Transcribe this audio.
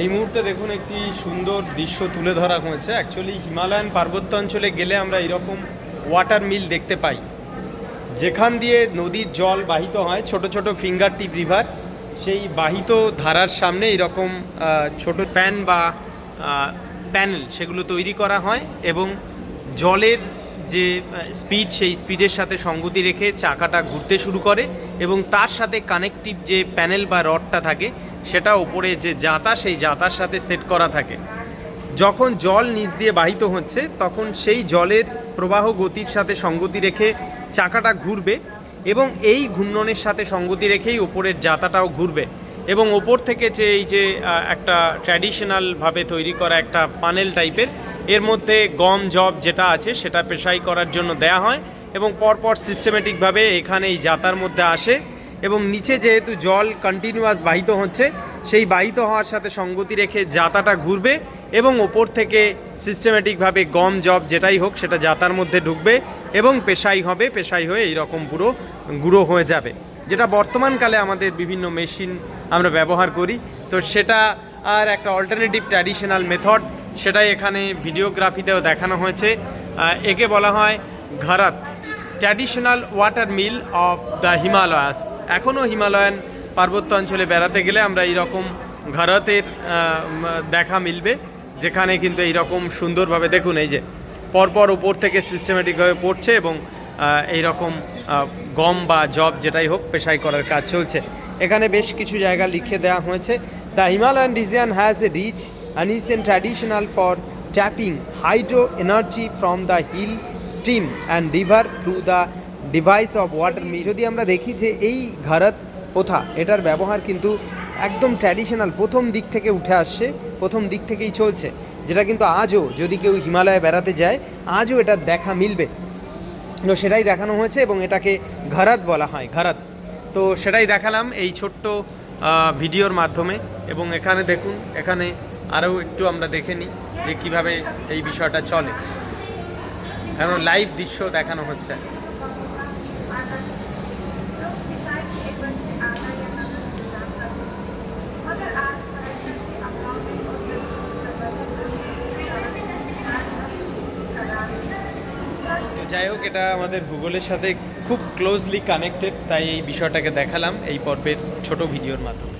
এই মুহূর্তে দেখুন একটি সুন্দর দৃশ্য তুলে ধরা হয়েছে। অ্যাকচুয়ালি হিমালয়ান পার্বত্য অঞ্চলে গেলে আমরা এরকম ওয়াটার মিল দেখতে পাই। যেখান দিয়ে নদীর জল বাহিত হয়, ছোট ছোট ফিঙ্গার টিপ রিভার সেই বাহিত ধারার সামনে এরকম ছোট ফ্যান বা প্যানেল সেগুলো তৈরি করা হয় এবং জলের যে স্পিড সেই স্পিডের সাথে সঙ্গতি রেখে চাকাটা ঘুরতে শুরু করে এবং তার সাথে কানেকটিভ যে প্যানেল বা রডটা থাকে সেটা ওপরে যে জাতা, সেই জাতার সাথে সেট করা থাকে। যখন জল নিচ দিয়ে বাহিত হচ্ছে, তখন সেই জলের প্রবাহ গতির সাথে সঙ্গতি রেখে চাকাটা ঘুরবে এবং এই ঘূর্ণনের সাথে সঙ্গতি রেখেই ওপরের জাতাটাও ঘুরবে এবং ওপর থেকে যে এই যে একটা ট্র্যাডিশনালভাবে তৈরি করা একটা পানেল টাইপের এর মধ্যে গম জব যেটা আছে, সেটা পেশাই করার জন্য দেয়া হয় এবং পরপর সিস্টেমেটিকভাবে এখানে এই জাতার মধ্যে আসে। এবং নিচে যেহেতু জল কন্টিনিউয়াস বাহিত হচ্ছে, সেই বাহিত হওয়ার সাথে সঙ্গতি রেখে জাতাটা ঘুরবে এবং ওপর থেকে সিস্টেমেটিকভাবে গম জব যেটাই হোক সেটা জাতার মধ্যে ঢুকবে এবং পেশাই হবে, পেশাই হয়ে এইরকম পুরো গুঁড়ো হয়ে যাবে। যেটা বর্তমানকালে আমাদের বিভিন্ন মেশিন আমরা ব্যবহার করি। তো সেটা আর একটা অল্টারনেটিভ ট্র্যাডিশনাল মেথড সেটাই এখানে ভিডিওগ্রাফিতেও দেখানো হয়েছে। একে বলা হয় gharat traditional water mill of the Himalayas এখনও হিমালয়ান পার্বত্য অঞ্চলে বেড়াতে গেলে আমরা এইরকম ঘরাতের দেখা মিলবে, যেখানে কিন্তু এইরকম সুন্দরভাবে দেখুন এই যে পরপর উপর থেকে সিস্টেমেটিকভাবে পড়ছে এবং এইরকম গম বা জব যেটাই হোক পেশাই করার কাজ চলছে। এখানে বেশ কিছু জায়গা লিখে দেওয়া হয়েছে। The Himalayan region has a rich ancient traditional for tapping hydro energy from the hill stream and river through the device of water mill যদি আমরা দেখি যে এই ঘারত প্রথা এটার ব্যবহার কিন্তু একদম ট্র্যাডিশনাল প্রথম দিক থেকে উঠে আসছে প্রথম দিক থেকেই চলছে যেটা কিন্তু আজও যদি কেউ হিমালয়ে বেড়াতে যায় আজও এটা দেখা মিলবে। তো সেটাই দেখানো হয়েছে এবং এটাকে ঘরাত বলা হয় ঘরাত। তো সেটাই দেখালাম এই ছোট্ট ভিডিওর মাধ্যমে এবং এখানে দেখুন এখানে আরও একটু আমরা দেখে নিই যে কীভাবে এই বিষয়টা চলে। এখন লাইভ দৃশ্য দেখানো হচ্ছে তো যাই হোক, এটা আমাদের ভূগোলের সাথে খুব ক্লোজলি কানেক্টেড তাই এই বিষয়টাকে দেখালাম এই পর্বের ছোট ভিডিওর মাধ্যমে।